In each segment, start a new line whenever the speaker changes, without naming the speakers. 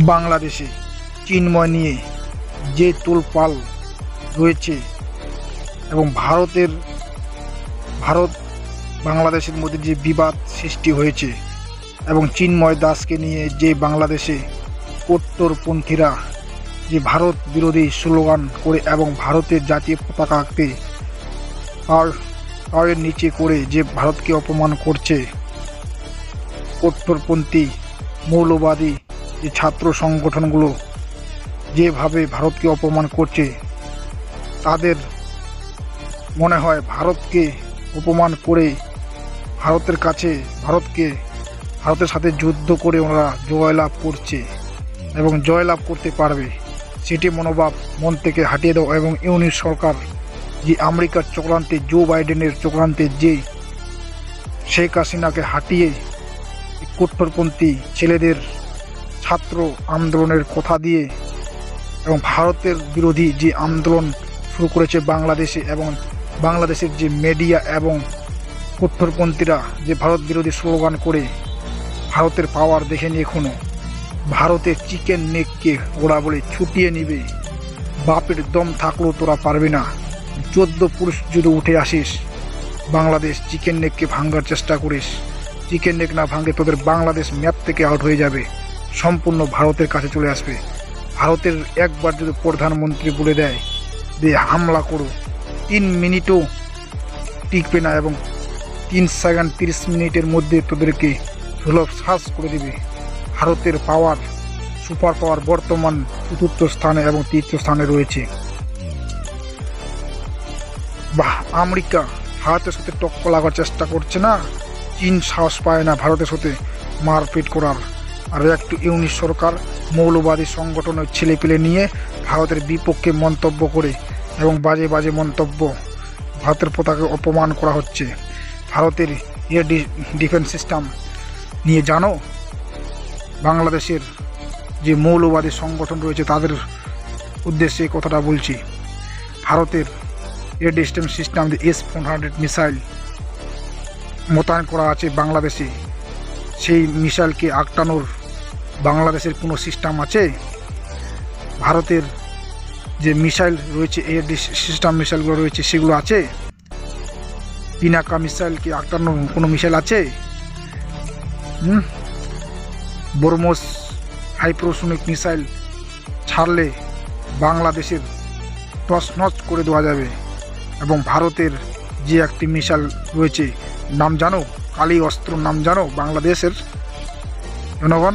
বাংলাদেশে চিন্ময় নিয়ে যে তোলপাল রয়েছে এবং ভারতের, ভারত বাংলাদেশের মধ্যে যে বিবাদ সৃষ্টি হয়েছে এবং চিন্ময় দাসকে নিয়ে যে বাংলাদেশে কট্টরপন্থীরা যে ভারত বিরোধী স্লোগান করে এবং ভারতের জাতীয় পতাকা আঁকতে তার পায়ের নিচে করে যে ভারতকে অপমান করছে কট্টরপন্থী মৌলবাদী যে ছাত্র সংগঠনগুলো যেভাবে ভারতকে অপমান করছে, তাদের মনে হয় ভারতকে অপমান করে ভারতের কাছে, ভারতকে, ভারতের সাথে যুদ্ধ করে ওনারা জয়লাভ করছে এবং জয়লাভ করতে পারবে। সেটি মনোভাব মন থেকে হাটিয়ে দেওয়া এবং ইউনিট সরকার যে আমেরিকার চক্রান্তে, জো বাইডেনের চক্রান্তে যে শেখ হাসিনাকে হাঁটিয়ে কট্টরপন্থী ছেলেদের ছাত্র আন্দোলনের কথা দিয়ে এবং ভারতের বিরোধী যে আন্দোলন শুরু করেছে বাংলাদেশে এবং বাংলাদেশের যে মিডিয়া এবং কট্টরপন্থীরা যে ভারত বিরোধী স্লোগান করে ভারতের পাওয়ার দেখে নিয়ে এখনও ভারতের চিকেন নেককে ওরা বলে ছুটিয়ে নিবে। বাপের দম থাকলেও তোরা পারবি না। চোদ্দ পুরুষ যদি উঠে আসিস, বাংলাদেশ চিকেন নেককে ভাঙ্গার চেষ্টা করিস। চিকেন নেক না ভাঙে তোদের বাংলাদেশ ম্যাপ থেকে আউট হয়ে যাবে। সম্পূর্ণ ভারতের কাছে চলে আসবে। ভারতের একবার যদি প্রধানমন্ত্রী বলে দেয় যে হামলা করো, তিন মিনিটও টিকবে না এবং তিন সেকেন্ড তিরিশ মিনিটের মধ্যে তোদেরকে সুলভ শ্বাস করে দেবে। ভারতের পাওয়ার, সুপার পাওয়ার বর্তমান চতুর্থ স্থানে এবং তৃতীয় স্থানে রয়েছে। বাহ, আমেরিকা ভারতের সাথে টক্কর লাগার চেষ্টা করছে না? চীন সাহস পায় না ভারতের সাথে মারপিট করার। আর একটু ইউনিট সরকার মৌলবাদী সংগঠনের ছেলেপেলে নিয়ে ভারতের বিপক্ষে মন্তব্য করে এবং বাজে বাজে মন্তব্য ভারতের পতাকে অপমান করা হচ্ছে। ভারতের এয়ার ডিফেন্স সিস্টেম নিয়ে জানো? বাংলাদেশের যে মৌলবাদী সংগঠন রয়েছে, তাদের উদ্দেশ্যে কথাটা বলছি। ভারতের air defence system S four hundred missile মোতায়েন করা আছে বাংলাদেশে, সেই মিসাইলকে আটকানোর বাংলাদেশের কোনো সিস্টেম আছে? ভারতের যে মিসাইল রয়েছে এয়ার সিস্টেম মিসাইলগুলো রয়েছে, সেগুলো আছে? পিনাকা মিসাইল কি আটকানোর কোনো মিসাইল আছে? হুম? বর্মোস হাইপ্রোসনিক মিসাইল ছাড়লে বাংলাদেশের টসনচ করে দেওয়া যাবে। এবং ভারতের যে একটি মিসাইল রয়েছে, নাম জানো? কালী অস্ত্র নাম জানো? বাংলাদেশের? জনগণ?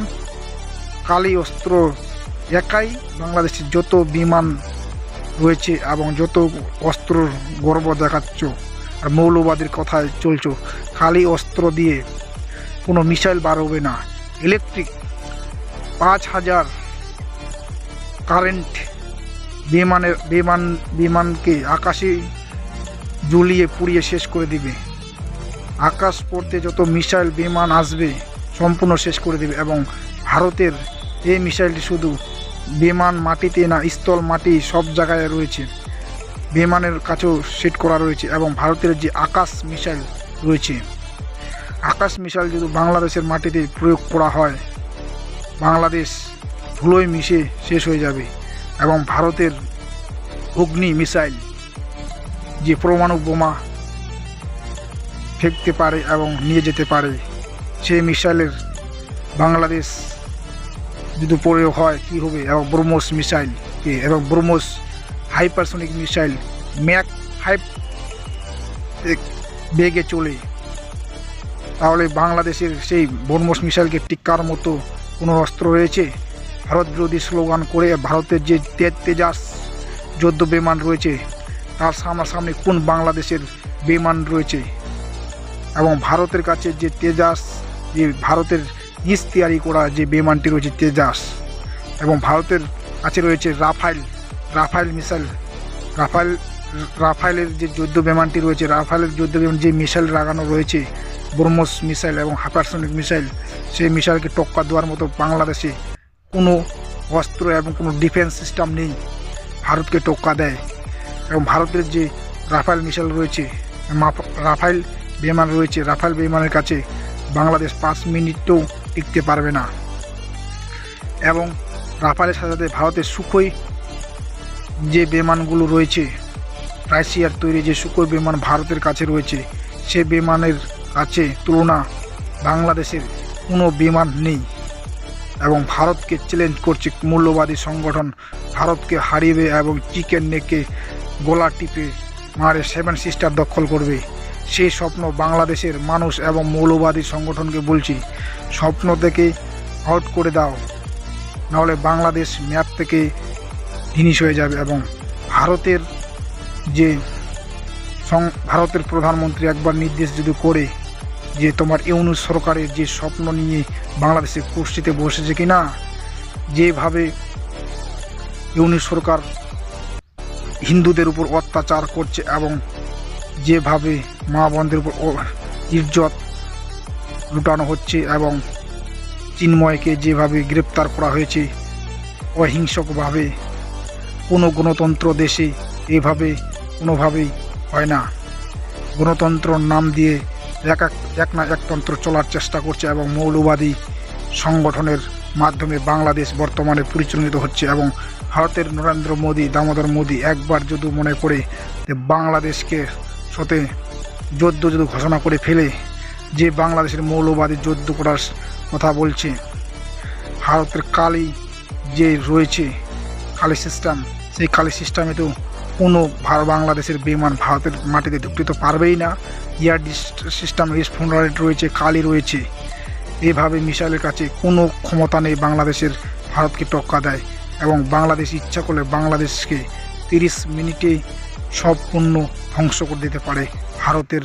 কালী অস্ত্র একাই বাংলাদেশের যত বিমান রয়েছে এবং যত অস্ত্রর গর্ব দেখাচ্ছ আর মৌলবাদীর কথায় চলছ খালি অস্ত্র দিয়ে কোনো মিসাইল বার হবে না। ইলেকট্রিক পাঁচ হাজার কারেন্ট বিমানের বিমান বিমানকে আকাশে জ্বলিয়ে পুড়িয়ে শেষ করে দিবে। আকাশ পড়তে যত মিসাইল বিমান আসবে, সম্পূর্ণ শেষ করে দেবে এবং ভারতের এই মিসাইলটি শুধু বিমান মাটিতে না, স্থল মাটি সব জায়গায় রয়েছে। বিমানের কাছেও সেট করা রয়েছে এবং ভারতের যে আকাশ মিসাইল রয়েছে, আকাশ মিসাইল যদি বাংলাদেশের মাটিতে প্রয়োগ করা হয়, বাংলাদেশ ধুলোয় মিশে শেষ হয়ে যাবে এবং ভারতের অগ্নি মিসাইল যে পরমাণু বোমা ফেঁকতে পারে এবং নিয়ে যেতে পারে, সেই মিসাইলের বাংলাদেশ যদি প্রয়োগ হয়, কী হবে? এবং ব্রহ্মোস মিসাইল এবং BrahMos hypersonic missile Mach five বেগে চলে। তাহলে বাংলাদেশের সেই ব্রহ্মোস মিসাইলকে টিক্কার মতো কোনো অস্ত্র রয়েছে? ভারত বিরোধী স্লোগান করে ভারতের যে তেজাস যুদ্ধ বিমান রয়েছে, তার সামনাসামনি কোন বাংলাদেশের বিমান রয়েছে? এবং ভারতের কাছে যে তেজাস, যে ভারতের ইস তৈরি করা যে বিমানটি রয়েছে তেজাস এবং ভারতের কাছে রয়েছে রাফাইল রাফাইল মিসাইল, রাফাইল, রাফাইলের যে যুদ্ধ বিমানটি রয়েছে, রাফাইলের যুদ্ধ বিমান যে মিসাইল লাগানো রয়েছে, ব্রহ্মস মিসাইল এবং হাইপারসনিক মিসাইল, সেই মিসাইলকে টক্কর দেওয়ার মতো বাংলাদেশে কোনো অস্ত্র এবং কোনো ডিফেন্স সিস্টেম নেই। ভারতকে টোক্কা দেয় এবং ভারতের যে রাফাইল মিসাইল রয়েছে রাফাইল বিমান রয়েছে, রাফাইল বিমানের কাছে বাংলাদেশ পাঁচ মিনিটও টিকতে পারবে না। এবং রাফালের সাথে সাথে ভারতের সুখই যে বিমানগুলো রয়েছে, রাশিয়ার তৈরি যে সুখই বিমান ভারতের কাছে রয়েছে, সে বিমানের কাছে তুলনা বাংলাদেশের কোনো বিমান নেই। এবং ভারতকে চ্যালেঞ্জ করছে মূল্যবাদী সংগঠন, ভারতকে হারিয়ে এবং চিকেন নেকে গোলা টিপে মারে সেভেন সিস্টার দখল করবে। সেই স্বপ্ন বাংলাদেশের মানুষ এবং মৌলবাদী সংগঠনকে বলছি, স্বপ্ন থেকে আউট করে দাও। নাহলে বাংলাদেশ ম্যাপ থেকে জিনিস হয়ে যাবে এবং ভারতের যে ভারতের প্রধানমন্ত্রী একবার নির্দেশ যদি করে যে তোমার ইউনুস সরকারের যে স্বপ্ন নিয়ে বাংলাদেশে কুর্সিতে বসেছে কি না যেভাবে ইউনুস সরকার হিন্দুদের উপর অত্যাচার করছে এবং যেভাবে মা বোনদের উপর ইজ্জত লুটানো হচ্ছে এবং চিন্ময়কে যেভাবে গ্রেপ্তার করা হয়েছে অহিংসকভাবে, কোনো গণতন্ত্র দেশে এভাবে কোনোভাবেই হয় না। গণতন্ত্রর নাম দিয়ে এক এক এক না একতন্ত্র চলার চেষ্টা করছে এবং মৌলবাদী সংগঠনের মাধ্যমে বাংলাদেশ বর্তমানে পরিচালিত হচ্ছে এবং ভারতের নরেন্দ্র মোদী, দামোদর মোদী একবার যদি মনে করে যে বাংলাদেশকে সাথে যুদ্ধ যদি ঘোষণা করে ফেলে, যে বাংলাদেশের মৌলবাদী যুদ্ধ করার কথা বলছে, ভারতের কালি যে রয়েছে, কালি সিস্টেম সেই কালি সিস্টেমে তো কোনো ভার বাংলাদেশের বিমান ভারতের মাটিতে ঢুকতে তো পারবেই না। এয়ার সিস্টেম এস ফোনারেট রয়েছে, কালি রয়েছে, এভাবে মিসাইলের কাছে কোনো ক্ষমতা নেই বাংলাদেশের, ভারতকে টক্কা দেয়। এবং বাংলাদেশ ইচ্ছা করলে বাংলাদেশকে তিরিশ মিনিটে সব পণ্য ধ্বংস করে দিতে পারে ভারতের